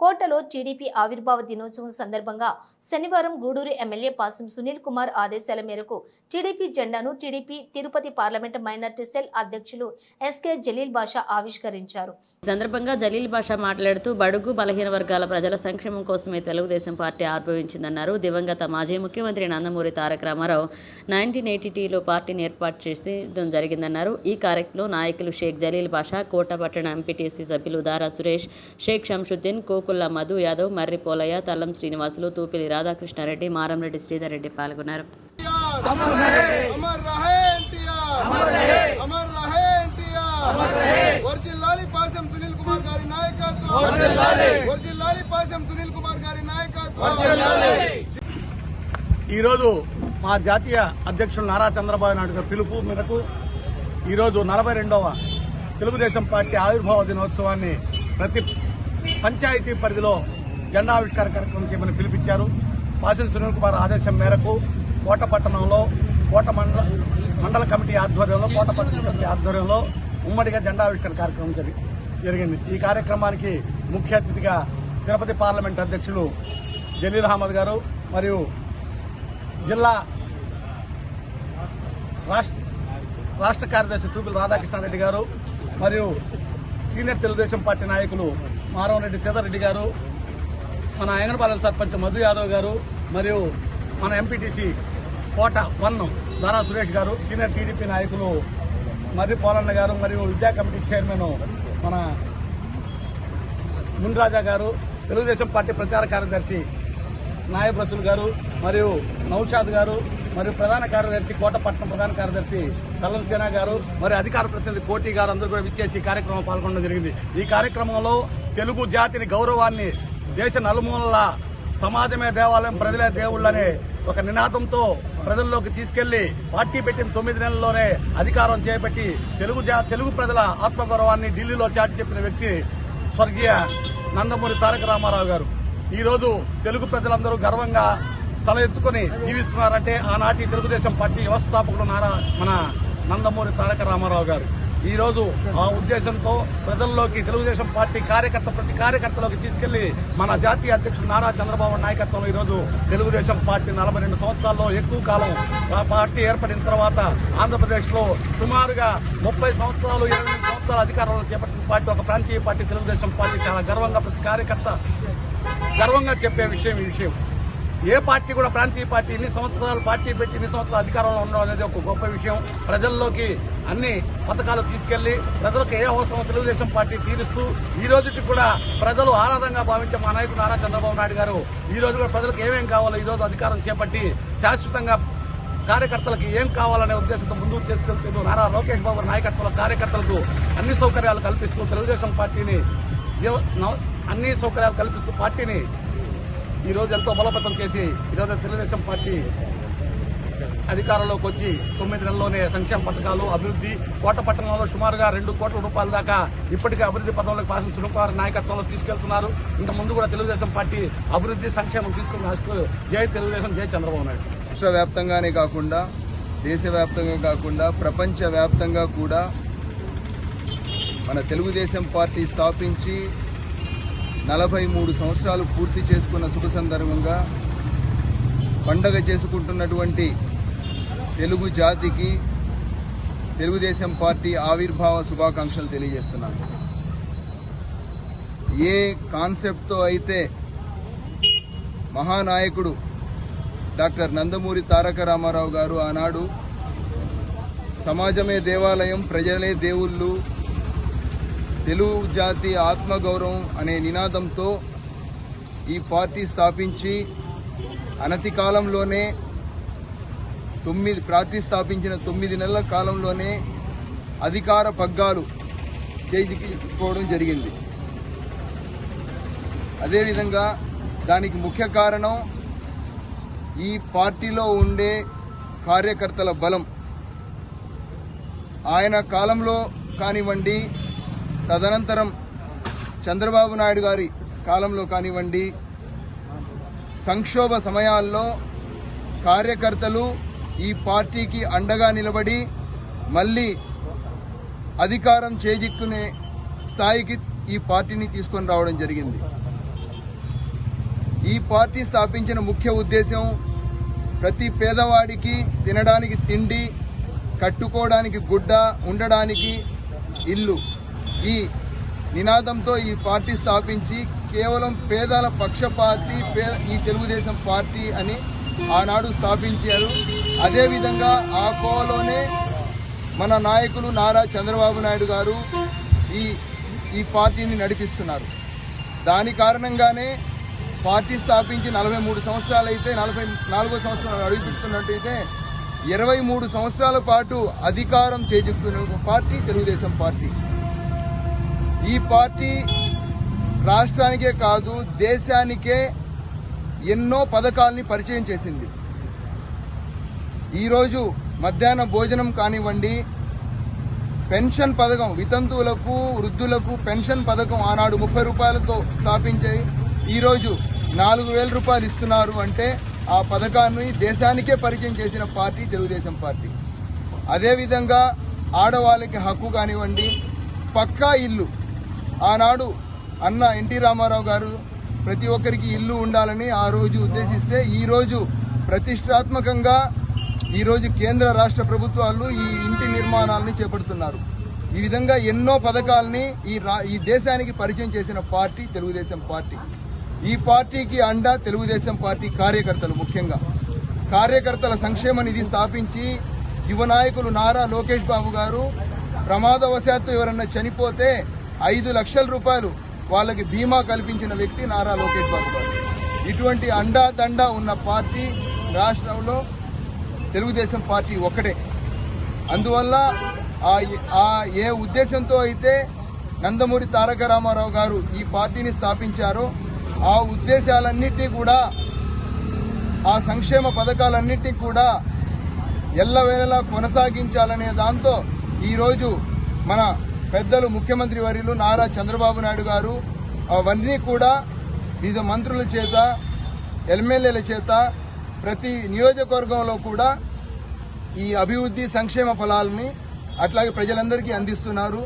కోటలో టీడీపీ ఆవిర్భావ దినోత్సవం సందర్భంగా శనివారం గూడూరు ఎమ్మెల్యే పాసం సునీల్ కుమార్ ఆదేశాల మేరకు టీడీపీ జెండాను TDP Tirupati parliament minority cell అధ్యక్షులు ఎస్కే జలీల్ బాషా ఆవిష్కరించారు. సందర్భంగా జలీల్ బాషా మాట్లాడుతూ బడుగు బలహీన వర్గాల ప్రజల సంక్షేమం కోసమే తెలుగుదేశం పార్టీ ఆవిర్భవించిందన్నారు దివంగత మాజీ ముఖ్యమంత్రి నందమూరి తారక రామారావు నైన్టీన్ ఎయిటీలో పార్టీని ఏర్పాటు చేయడం జరిగిందన్నారు. ఈ కార్యక్రమంలో నాయకులు షేక్ జలీల్ బాషా కోటపట్టణ ఎంపీటీసీ సభ్యులు దారా సురేష్ షేక్ షంషుద్దీన్ కురుకుల్ల మధు యాదవ్ మర్రి పోలయ్య తల్లం శ్రీనివాసులు తూపిలి రాధాకృష్ణారెడ్డి మారంరెడ్డి శ్రీధర్ రెడ్డి పాల్గొన్నారు. ఈరోజు మా జాతీయ అధ్యక్షుడు నారా చంద్రబాబు నాయుడు గారు పిలుపు మేరకు ఈరోజు నలభై రెండవ తెలుగుదేశం పార్టీ ఆవిర్భావ దినోత్సవాన్ని ప్రతి పంచాయతీ పరిధిలో జెండావిష్కార కార్యక్రమం చేయమని పిలిపించారు. పాసిన సునీల్ కుమార్ ఆదేశం మేరకు కోట పట్టణంలో కోట మండల మండల కమిటీ ఆధ్వర్యంలో కోట పట్టణ కమిటీ ఆధ్వర్యంలో ఉమ్మడిగా జెండావిష్కరణ కార్యక్రమం జరి జరిగింది. ఈ కార్యక్రమానికి ముఖ్య అతిథిగా తిరుపతి పార్లమెంట్ అధ్యక్షులు జలీల్ అహ్మద్ గారు మరియు జిల్లా రాష్ట్ర రాష్ట్ర కార్యదర్శి తూపుల రాధాకృష్ణారెడ్డి గారు మరియు సీనియర్ తెలుగుదేశం పార్టీ నాయకులు మారవరెడ్డి సీతారెడ్డి గారు మన ఎంగనపాలెం సర్పంచ్ మధు యాదవ్ గారు మరియు మన MPTC Kota one Dara Suresh garu senior TDP నాయకులు మర్రి పోలన్న గారు మరియు విద్యా కమిటీ చైర్మన్ మన మున్రాజా గారు తెలుగుదేశం పార్టీ ప్రచార కార్యదర్శి నాయబ్ రసూల్ గారు మరియు నౌషాద్ గారు మరియు ప్రధాన కార్యదర్శి కోటపట్నం ప్రధాన కార్యదర్శి కల్లం సేనా గారు మరి అధికార ప్రతినిధి కోటి గారు అందరూ కూడా విచ్చేసి ఈ కార్యక్రమం పాల్గొనడం జరిగింది. ఈ కార్యక్రమంలో తెలుగు జాతిని గౌరవాన్ని దేశ నలుమూలల సమాజమే దేవాలయం ప్రజలే దేవుళ్ళనే ఒక నినాదంతో ప్రజల్లోకి తీసుకెళ్ళి పార్టీ పెట్టిన తొమ్మిది నెలల్లోనే అధికారం చేపట్టి తెలుగు జా తెలుగు ప్రజల ఆత్మగౌరవాన్ని ఢిల్లీలో చాటి చెప్పిన వ్యక్తి స్వర్గీయ నందమూరి తారక రామారావు గారు. ఈ రోజు తెలుగు ప్రజలందరూ గర్వంగా తల ఎత్తుకొని జీవిస్తున్నారంటే ఆనాటి తెలుగుదేశం పార్టీ వ్యవస్థాపకుడు నారా మన నందమూరి తారక రామారావు గారు. ఈరోజు ఆ ఉద్దేశంతో ప్రజల్లోకి తెలుగుదేశం పార్టీ కార్యకర్త ప్రతి కార్యకర్తలోకి తీసుకెళ్ళి మన జాతీయ అధ్యక్షుడు నారా చంద్రబాబు నాయకత్వంలో ఈరోజు తెలుగుదేశం పార్టీ నలభై రెండు సంవత్సరాల్లో ఎక్కువ కాలం ఆ పార్టీ ఏర్పడిన తర్వాత ఆంధ్రప్రదేశ్లో సుమారుగా ముప్పై సంవత్సరాలు ఇరవై సంవత్సరాల అధికారంలో చేపట్టిన పార్టీ ఒక ప్రాంతీయ పార్టీ తెలుగుదేశం పార్టీ చాలా గర్వంగా ప్రతి కార్యకర్త గర్వంగా చెప్పే విషయం ఈ విషయం. ఏ పార్టీ కూడా ప్రాంతీయ పార్టీ ఇన్ని సంవత్సరాలు పార్టీ పెట్టి ఇన్ని సంవత్సరాలు అధికారంలో ఉండడం అనేది ఒక గొప్ప విషయం. ప్రజల్లోకి అన్ని పథకాలు తీసుకెళ్ళి ప్రజలకు ఏ అవసరం తెలుగుదేశం పార్టీ తీరుస్తూ ఈ రోజుకి కూడా ప్రజలు ఆరాధంగా భావించే మా నాయకుడు నారా చంద్రబాబు నాయుడు గారు ఈ రోజు కూడా ప్రజలకు ఏమేం కావాలో ఈ రోజు అధికారం చేపట్టి శాశ్వతంగా కార్యకర్తలకు ఏం కావాలనే ఉద్దేశంతో ముందుకు తీసుకెళ్తూ నారా లోకేష్ బాబు నాయకత్వంలో కార్యకర్తలకు అన్ని సౌకర్యాలు కల్పిస్తూ తెలుగుదేశం పార్టీని అన్ని సౌకర్యాలు కల్పిస్తూ పార్టీని ఈ ఎంతో బలోపేతం చేసి ఈరోజు తెలుగుదేశం పార్టీ అధికారంలోకి వచ్చి తొమ్మిది నెలల్లోనే సంక్షేమ పథకాలు అభివృద్ధి కోట పట్టణంలో సుమారుగా రెండు కోట్ల రూపాయల దాకా ఇప్పటికే అభివృద్ధి పథంలోకి పాసిన సునకుమార్ నాయకత్వంలో తీసుకెళ్తున్నారు. ఇంకా ముందు కూడా తెలుగుదేశం పార్టీ అభివృద్ధి సంక్షేమం తీసుకుని రాస్తూ జై తెలుగుదేశం జై చంద్రబాబు నాయుడు. విశ్వవ్యాప్తంగానే కాకుండా దేశవ్యాప్తంగా కాకుండా ప్రపంచ వ్యాప్తంగా కూడా మన తెలుగుదేశం పార్టీ స్థాపించి నలభై మూడు సంవత్సరాలు పూర్తి చేసుకున్న శుభ సందర్భంగా పండగ చేసుకుంటున్నటువంటి తెలుగు జాతికి తెలుగుదేశం పార్టీ ఆవిర్భావ శుభాకాంక్షలు తెలియజేస్తున్నాను. ఏ కాన్సెప్ట్తో అయితే మహానాయకుడు డాక్టర్ నందమూరి తారక రామారావు గారు ఆనాడు సమాజమే దేవాలయం ప్రజలే దేవుళ్ళు తెలుగు జాతి ఆత్మగౌరవం అనే నినాదంతో ఈ పార్టీ స్థాపించి అనతి కాలంలోనే తొమ్మిది పార్టీ స్థాపించిన తొమ్మిది నెలల కాలంలోనే అధికార పగ్గాలు చేజిక్కించుకోవడం జరిగింది. అదేవిధంగా దానికి ముఖ్య కారణం ఈ పార్టీలో ఉండే కార్యకర్తల బలం. ఆయన కాలంలో కానివ్వండి తదనంతరం చంద్రబాబు నాయుడు గారి కాలంలో కానివ్వండి సంక్షోభ సమయాల్లో కార్యకర్తలు ఈ పార్టీకి అండగా నిలబడి మళ్ళీ అధికారం చేజిక్కునే స్థాయికి ఈ పార్టీని తీసుకొని రావడం జరిగింది. ఈ పార్టీ స్థాపించిన ముఖ్య ఉద్దేశం ప్రతి పేదవాడికి తినడానికి తిండి కట్టుకోవడానికి గుడ్డ ఉండడానికి ఇల్లు. ఈ నినాదంతో ఈ పార్టీ స్థాపించి కేవలం పేదల పక్షపాతి ఈ తెలుగుదేశం పార్టీ అని ఆనాడు స్థాపించారు. అదేవిధంగా ఆ కోవలోనే మన నాయకులు నారా చంద్రబాబు నాయుడు గారు ఈ ఈ పార్టీని నడిపిస్తున్నారు. దాని కారణంగానే పార్టీ స్థాపించి నలభై మూడు సంవత్సరాలు అయితే నలభై నాలుగో సంవత్సరం నడిపిస్తున్నట్టయితే ఇరవై మూడు సంవత్సరాల పాటు అధికారం చేజెక్కుతున్న పార్టీ తెలుగుదేశం పార్టీ. ఈ పార్టీ రాష్ట్రానికే కాదు దేశానికే ఎన్నో పథకాల్ని పరిచయం చేసింది. ఈరోజు మధ్యాహ్న భోజనం కానివ్వండి పెన్షన్ పథకం వితంతువులకు వృద్ధులకు పెన్షన్ పథకం ఆనాడు ముప్పై రూపాయలతో స్థాపించాయి ఈరోజు నాలుగు వేల రూపాయలు ఇస్తున్నారు అంటే ఆ పథకాన్ని దేశానికే పరిచయం చేసిన పార్టీ తెలుగుదేశం పార్టీ. అదేవిధంగా ఆడవాళ్ళకి హక్కు కానివ్వండి పక్కా ఇల్లు ఆనాడు అన్న ఎన్టీ రామారావు గారు ప్రతి ఒక్కరికి ఇల్లు ఉండాలని ఆ రోజు ఉద్దేశిస్తే ఈరోజు ప్రతిష్టాత్మకంగా ఈరోజు కేంద్ర రాష్ట్ర ప్రభుత్వాలు ఈ ఇంటి నిర్మాణాలని చేపడుతున్నారు. ఈ విధంగా ఎన్నో పథకాలని ఈ రా ఈ దేశానికి పరిచయం చేసిన పార్టీ తెలుగుదేశం పార్టీ. ఈ పార్టీకి అండ తెలుగుదేశం పార్టీ కార్యకర్తలు ముఖ్యంగా. కార్యకర్తల సంక్షేమ నిధి స్థాపించి యువ నాయకులు నారా లోకేష్ బాబు గారు ప్రమాదవశాత్తు ఎవరన్నా చనిపోతే ఐదు లక్షల రూపాయలు వాళ్ళకి బీమా కల్పించిన వ్యక్తి నారా లోకేష్ బాబు గారు. ఇటువంటి అండా దండా ఉన్న పార్టీ రాష్ట్రంలో తెలుగుదేశం పార్టీ ఒక్కటే. అందువల్ల ఆ ఆ ఏ ఉద్దేశంతో అయితే నందమూరి తారక రామారావు గారు ఈ పార్టీని స్థాపించారో ఆ ఉద్దేశాలన్నింటినీ కూడా ఆ సంక్షేమ పథకాలన్నింటినీ కూడా ఎల్లవేళలా కొనసాగించాలనే దాంతో ఈరోజు మన పెద్దలు ముఖ్యమంత్రి వర్యులు నారా చంద్రబాబు నాయుడు గారు అవన్నీ కూడా వివిధ మంత్రుల చేత ఎమ్మెల్యేల చేత ప్రతి నియోజకవర్గంలో కూడా ఈ అభివృద్ధి సంక్షేమ ఫలాలని అట్లాగే ప్రజలందరికీ అందిస్తున్నారు.